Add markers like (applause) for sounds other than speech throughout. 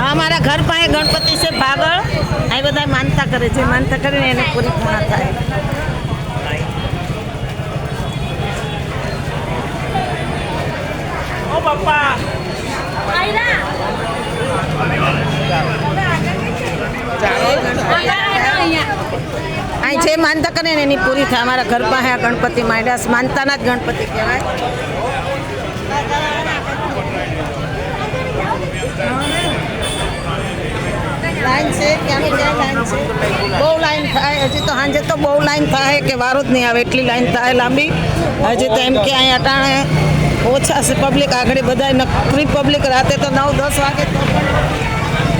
હા અમારા ઘર પાસે ગણપતિ છે ભાગળ અહીં બધા માનતા કરે છે. માનતા કરીને એને પૂરી પૂર્ણ થાય. અહીં જે માનતા કરે ને એની પૂરી થાય. અમારા ઘર પાસે આ ગણપતિ માંડ્યા માનતાના જ ગણપતિ કહેવાય. લાઈન બહુ લાઈન થાય, હજી તો સાંજે તો બહુ લાઈન થાય કે વારો જ નહીં આવે, એટલી લાઈન થાય લાંબી. હજી તો એમ કે અહીં અટાણે ઓછા છે પબ્લિક આગળ બધા નકરી પબ્લિક રાતે તો નવ, દસ વાગે તો પણ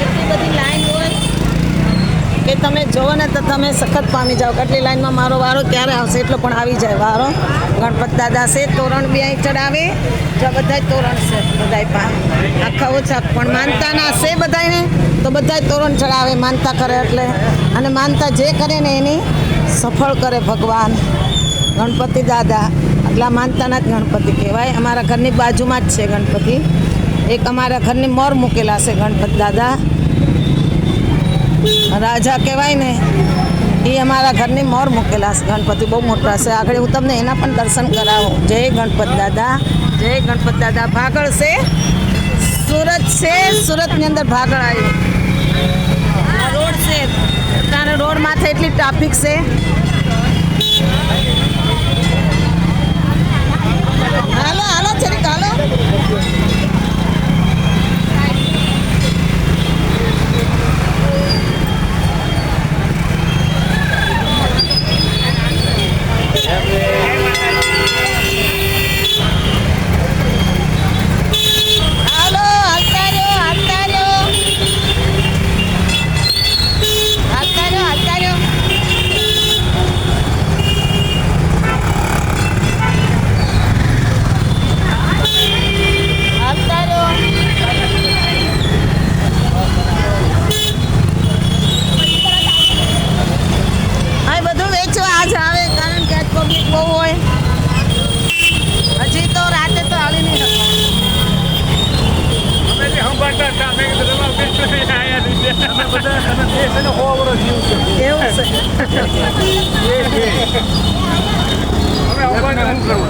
એટલી બધી લાઈન હોય કે તમે જોવો ને તો તમે સખત પામી જાઓ કેટલી લાઈનમાં મારો વારો ક્યારે આવશે? એટલો પણ આવી જાય વારો. ગણપત દાદા છે, તોરણ બી અહીં ચડાવે. જો બધાય તોરણ છે, બધાય પા આખા ઓછા. પણ માનતા ના છે બધાને તો બધા તોરણ ચડાવે, માનતા કરે એટલે. અને માનતા જે કરે ને એની સફળ કરે ભગવાન. ગણપતિ દાદા. એટલા માનતાના જ ગણપતિ કહેવાય. અમારા ઘરની બાજુમાં જ છે ગણપતિ. એક અમારા ઘરની મોર મૂકેલા છે ગણપત દાદા. રાજા કહેવાય ને, એ અમારા ઘરની મોર મૂકેલા છે ગણપતિ. બહુ મોટા છે. આગળ હું તમને એના પણ દર્શન કરાવું. જય ગણપત દાદા. જય ગણપત દાદા. ભાગળ છે. સુરત છે. સુરતની અંદર ભાગળ આવ્યું. રોડ છે. તારે રોડ માથે એટલી ટ્રાફિક છે. એવું છે. (laughs) (laughs)